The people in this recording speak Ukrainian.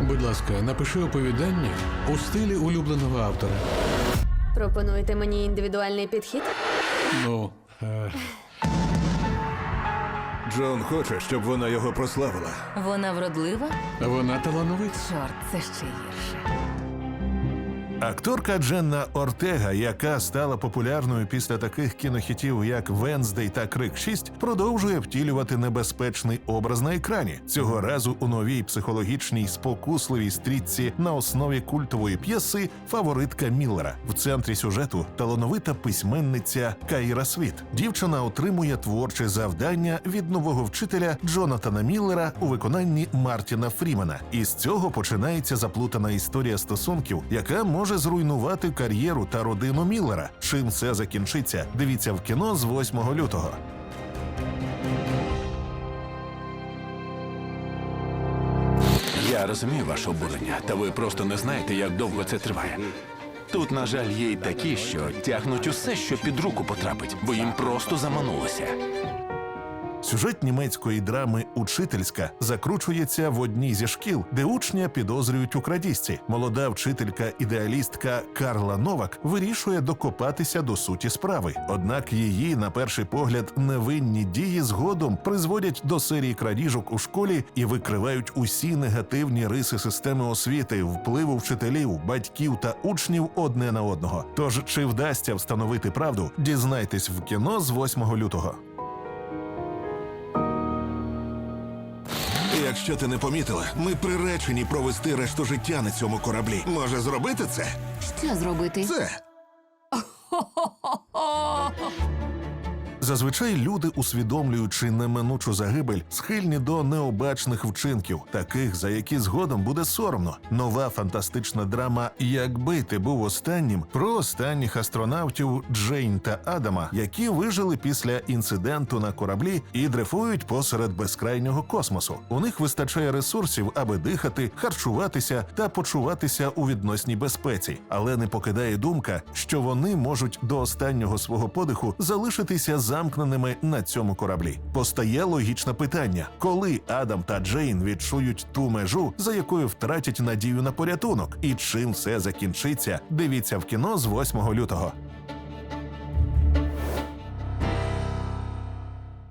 Будь ласка, напиши оповідання у стилі улюбленого автора. Пропонуєте мені індивідуальний підхід? Ну, е, Джон хоче, щоб вона його прославила. Вона вродлива? вона талановита. Чорт, це ще гірше. Акторка Дженна Ортега, яка стала популярною після таких кінохітів, як Венздей та Крик 6, продовжує втілювати небезпечний образ на екрані. Цього разу у новій психологічній спокусливій стрічці на основі культової п'єси Фаворитка Міллера. В центрі сюжету талановита письменниця Кайра Світ. Дівчина отримує творче завдання від нового вчителя Джонатана Міллера у виконанні Мартіна Фрімена. І з цього починається заплутана історія стосунків, яка може зруйнувати кар'єру та родину Міллера. Чим все закінчиться? Дивіться в кіно з 8 лютого. Я розумію ваше обурення, та ви просто не знаєте, як довго це триває. Тут, на жаль, є й такі, що тягнуть усе, що під руку потрапить, бо їм просто заманулося. Сюжет німецької драми Учительська закручується в одній зі шкіл, де учня підозрюють у крадіжці. Молода вчителька-ідеалістка Карла Новак вирішує докопатися до суті справи. Однак її, на перший погляд, невинні дії згодом призводять до серії крадіжок у школі і викривають усі негативні риси системи освіти, впливу вчителів, батьків та учнів одне на одного. Тож чи вдасться встановити правду? Дізнайтесь в кіно з 8 лютого. Якщо ти не помітила, ми приречені провести решту життя на цьому кораблі. Може зробити це? Що зробити? Це Зазвичай люди, усвідомлюючи неминучу загибель, схильні до необачних вчинків, таких за які згодом буде соромно. Нова фантастична драма Якби ти був останнім про останніх астронавтів Джейн та Адама, які вижили після інциденту на кораблі і дрейфують посеред безкрайнього космосу. У них вистачає ресурсів, аби дихати, харчуватися та почуватися у відносній безпеці, але не покидає думка, що вони можуть до останнього свого подиху залишитися замкненими на цьому кораблі. Постає логічне питання: коли Адам та Джейн відчують ту межу, за якою втратять надію на порятунок, і чим все закінчиться, дивіться в кіно з 8 лютого.